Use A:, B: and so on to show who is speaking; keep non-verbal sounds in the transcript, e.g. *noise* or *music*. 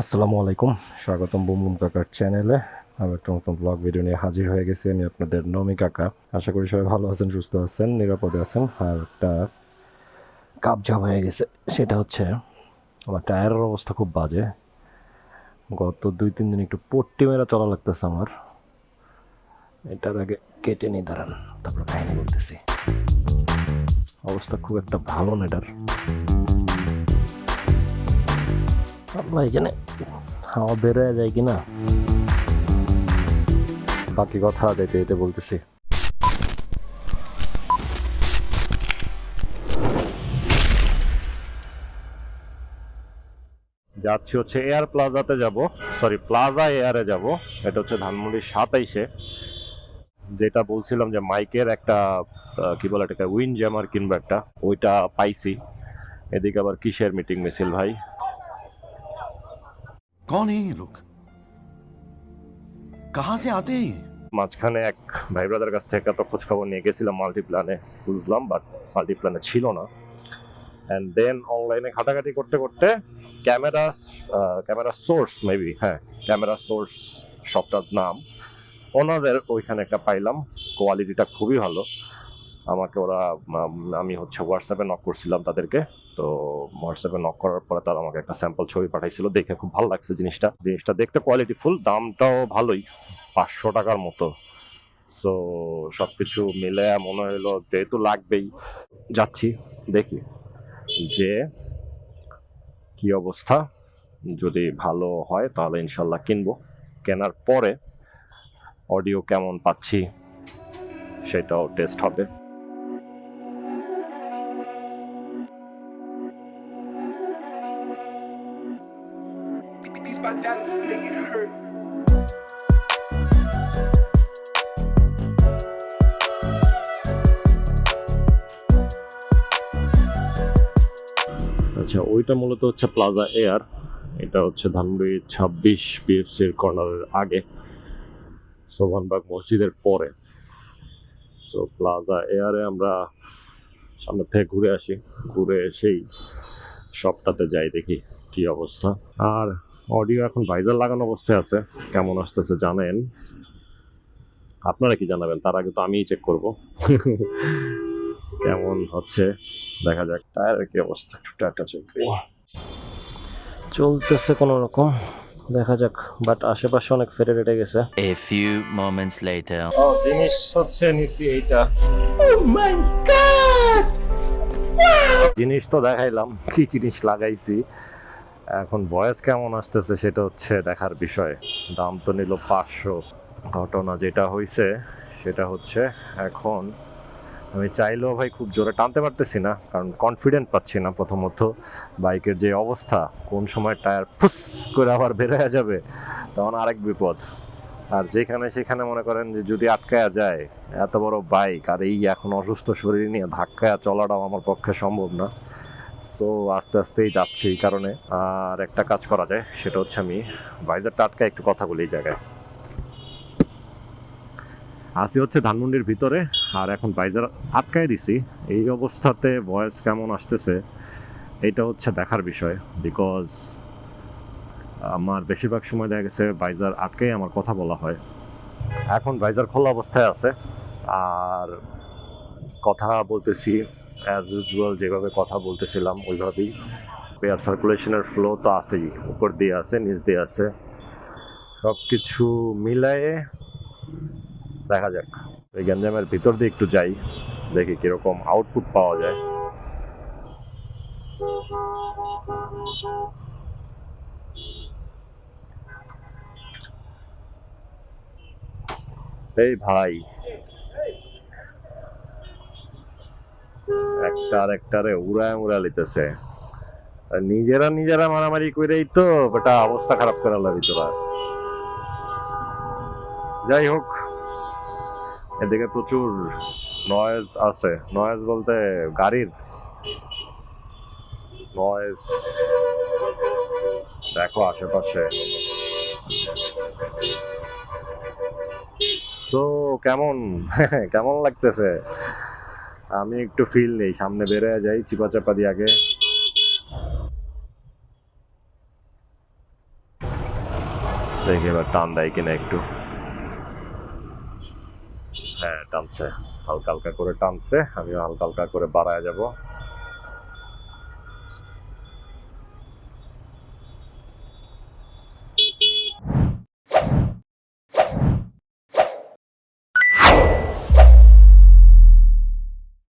A: আসসালামু আলাইকুম, স্বাগতম বুম বুম কাকার চ্যানেলে আবার একটা নতুন ব্লগ ভিডিও নিয়ে হাজির হয়ে গেছি আমি আপনাদের নমি কাকা। আশা করি সবাই ভালো আছেন, সুস্থ আছেন, নিরাপদে আছেন। আর একটা কাবজা হয়ে গেছে, সেটা হচ্ছে আমার টায়ারের অবস্থা খুব বাজে। গত দুই, তিন দিন একটু পট্টি মেরা চলা লাগতেছে আমার। এটার আগে কেটে নিয়ে দাঁড়ান, তারপর কাহিনী বলতেছি। অবস্থা খুব একটা ভালো না এটার। আল্লাহ এখানে। হাওয়া বেরোয় যায় কি না বাকি কথা যেতে যেতে বলতেছি। যাচ্ছি হচ্ছে এয়ার প্লাজাতে যাব। সরি প্লাজা এয়ারে যাব। এটা হচ্ছে ধানমন্ডির সাতাইশে। যেটা বলছিলাম যে মাইকের একটা কি বলে এটাকে উইন জ্যামার কিনবো একটা। ওইটা পাইছি। এদিকে আবার কিসের মিটিং মিছিল ভাই?
B: कौन है ये लोग कहां से आते हैं ये
A: মাঝখানে এক ভাই ব্রাদার কাছ থেকে একটা খোঁজ খবর নিয়ে গেছিলাম মাল্টিপ্ল্যানে বুঝলাম বাট মাল্টিপ্ল্যানে ছিল না অ্যান্ড দেন অনলাইনে ঘাটাঘাটি করতে করতে ক্যামেরা ক্যামেরা সোর্স মেবি হ্যাঁ ক্যামেরা সোর্স শপটার নাম ওনাদের ওইখানে একটা পাইলাম কোয়ালিটিটা খুবই ভালো আমাকে ওরা আমি হচ্ছে হোয়াটসঅ্যাপে নক করছিলাম তাদেরকে। তো হোয়াটসঅ্যাপে নক করার পরে তারা আমাকে একটা স্যাম্পল ছবি পাঠাইছিল। দেখে খুব ভালো লাগছে জিনিসটা। জিনিসটা দেখতে কোয়ালিটি ফুল দামটাও ভালোই, পাঁচশো টাকার মতো। সো সব কিছু মিলে মনে হলো যেহেতু লাগবেই। যাচ্ছি, দেখি যে কি অবস্থা। যদি ভালো হয় তাহলে ইনশাল্লাহ কিনবো। কেনার পরে অডিও কেমন পাচ্ছি, সেটাও টেস্ট হবে।
C: These my dance make it hurt.
A: আচ্ছা ওইটা মূলত হচ্ছে প্লাজা এয়ার এটা হচ্ছে ধানমন্ডি ছাব্বিশ বিএফসির কর্নারের আগে সোভানবাগ মসজিদের পরে সো প্লাজা এয়ারে আমরা সামনে থেকে ঘুরে আসি, ঘুরে এসেই সবটাতে যাই দেখি কি অবস্থা আর অডিও এখন ভাইজার লাগানো অবস্থায় আছে। কেমন আসতেছে জানেন? আপনারা কি জানাবেন? তার আগে তো আমিই চেক করব। কেমন হচ্ছে? দেখা যাক। টায়ারের কি অবস্থা? একটু টায়ারটা চেক দিই চলতেছে কোনো রকম। দেখা যাক। বাট আশেপাশে অনেক ফেটে রেটে গেছে।
D: এ few moments later.
A: ও জিনিস হচ্ছে নিছি এইটা। জিনিস তো দেখাইলাম। কি জিনিস লাগাইছি? এখন বয়স কেমন আসতেছে সেটা হচ্ছে দেখার বিষয়। দাম তো নিল পাঁচশো। ঘটনা যেটা হয়েছে সেটা হচ্ছে এখন আমি চাইলেও ভাই খুব জোরে টানতে পারতেছি না, কারণ কনফিডেন্ট পাচ্ছি না প্রথমত। বাইকের যে অবস্থা, কোন সময় টায়ার ফুস করে আবার বেরোয়া যাবে, তখন আরেক বিপদ। আর যেখানে সেখানে মনে করেন যে যদি আটকায়া যায়, এত বড় বাইক আর এই এখন অসুস্থ শরীর নিয়ে ধাক্কায়া চলাটাও আমার পক্ষে সম্ভব না। সো আস্তে আস্তেই যাচ্ছি এই কারণে। আর একটা কাজ করা যায়, সেটা হচ্ছে আমি ভাইজারটা আটকা একটু কথা বলি এই জায়গায়। আসি হচ্ছে ধানমন্ডির ভিতরে, আর এখন ভাইজার আটকায় দিছি। এই অবস্থাতে ভয়েস কেমন আসতেছে, এটা হচ্ছে দেখার বিষয়। বিকজ আমার বেশিরভাগ সময় দেখা গেছে ভাইজার আটকেই আমার কথা বলা হয়। এখন ভাইজার খোলা অবস্থায় আছে। আর কথা বলতেছি অ্যাজ ইউজুয়াল যেভাবে কথা বলতেছিলাম, ওইভাবেই এয়ার সার্কুলেশনের ফ্লো তো আছেই, উপর দিয়ে আছে, নিচ দিয়ে আছে। সব কিছু মিলায়ে দেখা যাক। এই গ্যাঞ্জামের ভিতর দিয়ে একটু যাই, দেখি কীরকম আউটপুট পাওয়া যায়। এই ভাই একটা আর একটারে উড়ায় উড়া লিতেছে। নিজেরা নিজেরা মারামারি করেই তো বেটা অবস্থা খারাপ করে লাগি তোরা যাই হোক, এদিকে প্রচুর নয়েজ আছে। নয়েজ বলতে গাড়ির। নয়েজ দেখো আশেপাশে। তো কেমন? *laughs* কেমন লাগতেছে? আমি একটু ফিল নেই, সামনে বেরোয় যাই চিপা চাপা দিয়ে আগে। দেখি এবার টান দেয় কিনা একটু। হ্যাঁ টানছে। হালকা হালকা করে টানছে, আমিও হালকা হালকা করে বাড়ায় যাব।